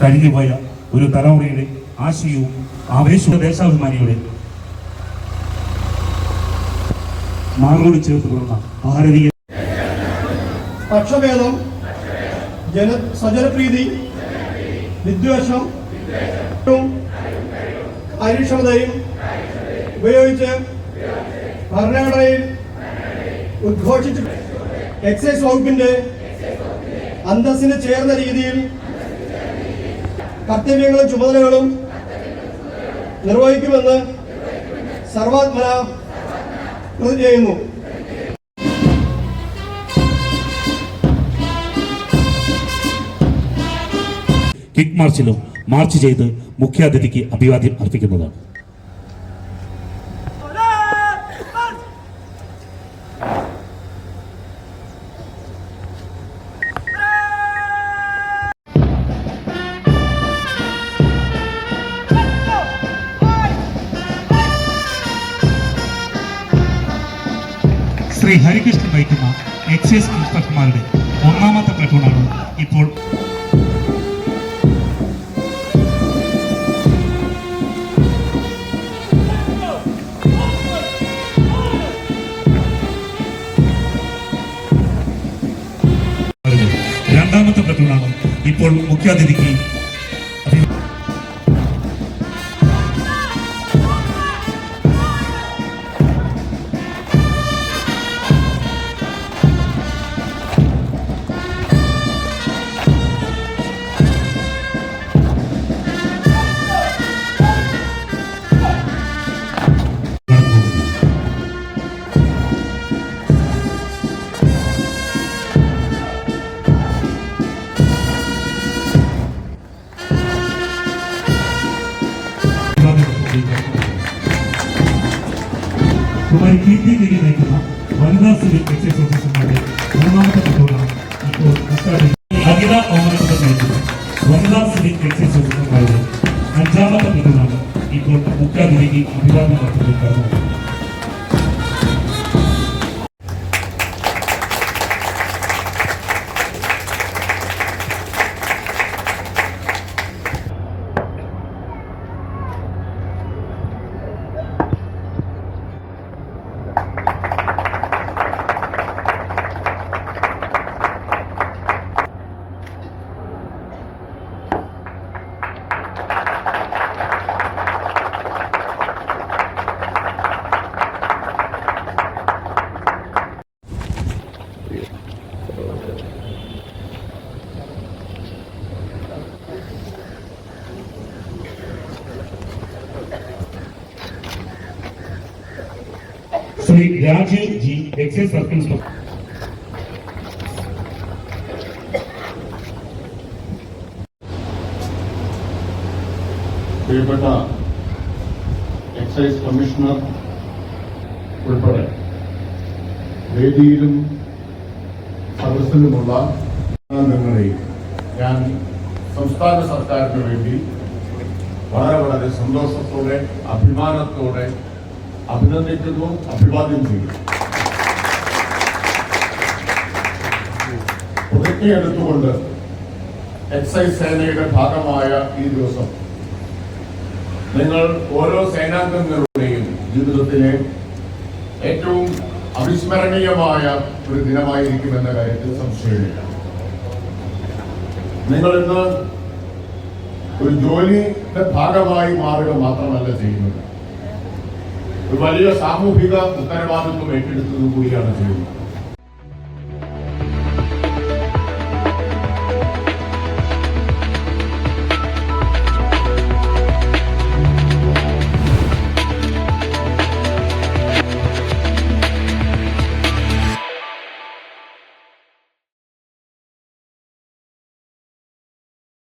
കഴിഞ്ഞുപോയ ഒരു തലമുറയുടെ ആശയവും ആവേശവും ദേശാഭിമാനിയുടെ മാറോട് ചേർത്ത് തുടർന്ന ഭാരതീയ പക്ഷഭേദം ജന സ്വജനപ്രീതി വിദ്വേഷം ും കാര്യക്ഷമതയും ഉപയോഗിച്ച് ഭരണഘടനയിൽ ഉദ്ഘോഷിച്ചു എക്സൈസ് വകുപ്പിന്റെ അന്തസ്സിന് ചേർന്ന രീതിയിൽ കർത്തവ്യങ്ങളും ചുമതലകളും നിർവഹിക്കുമെന്ന് സർവാത്മന പ്രതിജ്ഞ ചെയ്യുന്നു കിക്ക് മാർച്ചിലും മാർച്ച് ചെയ്ത് മുഖ്യാതിഥിക്ക് അഭിവാദ്യം അർപ്പിക്കുന്നതാണ് ശ്രീ ഹരികൃഷ്ണൻ നയിക്കുന്ന എക്സൈസ് ഇൻസ്പെക്ടർമാരുടെ ഒന്നാമത്തെ പ്ലറ്റൂണാണ് ഇപ്പോൾ. രണ്ടാമത്തെ പ്ലറ്റൂണാണ് ഇപ്പോൾ മുഖ്യാതിഥിക്ക് കുമാരി കീർത്തിയിലേക്ക് നയിക്കുന്ന വനിതാ സിവിൽ എക്സൈസ് ഓഫീസർമാരുടെ മൂന്നാമത്തെ പദ്ധതിയാണ് ഇപ്പോൾ അഖില ഓമനക്കുട്ടൻ നയിക്കുന്ന വനിതാ സിവിൽ എക്സൈസ് ഓഫീസർമാരുടെ അഞ്ചാമത്തെ പദ്ധതിയാണ് ഇപ്പോൾ മുഖ്യാതിഥിക്ക് അഭിവാദ്യം നടത്തുന്നത് Shri Rajeev ji excise circle inspector പ്രിയപ്പെട്ട എക്സൈസ് കമ്മീഷണർ ഉൾപ്പെടെ വേദിയിലും സദസ്സിലുമുള്ള അംഗങ്ങളെയും ഞാൻ സംസ്ഥാന സർക്കാരിന് വേണ്ടി വളരെ വളരെ സന്തോഷത്തോടെ അഭിമാനത്തോടെ അഭിനന്ദിക്കുന്നു അഭിവാദ്യം ചെയ്യുന്നു. പ്രതിജ്ഞയെടുത്തുകൊണ്ട് എക്സൈസ് സേനയുടെ ഭാഗമായ ഈ ദിവസം നിങ്ങൾ ഓരോ സേനാംഗങ്ങളുടെയും ജീവിതത്തിലെ ഏറ്റവും അവിസ്മരണീയമായ ഒരു ദിനമായിരിക്കുമെന്ന കാര്യത്തിൽ സംശയമില്ല. നിങ്ങൾ ഇന്ന് ഒരു ജോലിയുടെ ഭാഗമായി മാറുക മാത്രമല്ല ചെയ്യുന്നത്. ഒരു വലിയ സാമൂഹിക ഉത്തരവാദിത്വം ഏറ്റെടുത്തത് കൂടിയാണ് ചെയ്യുന്നത്.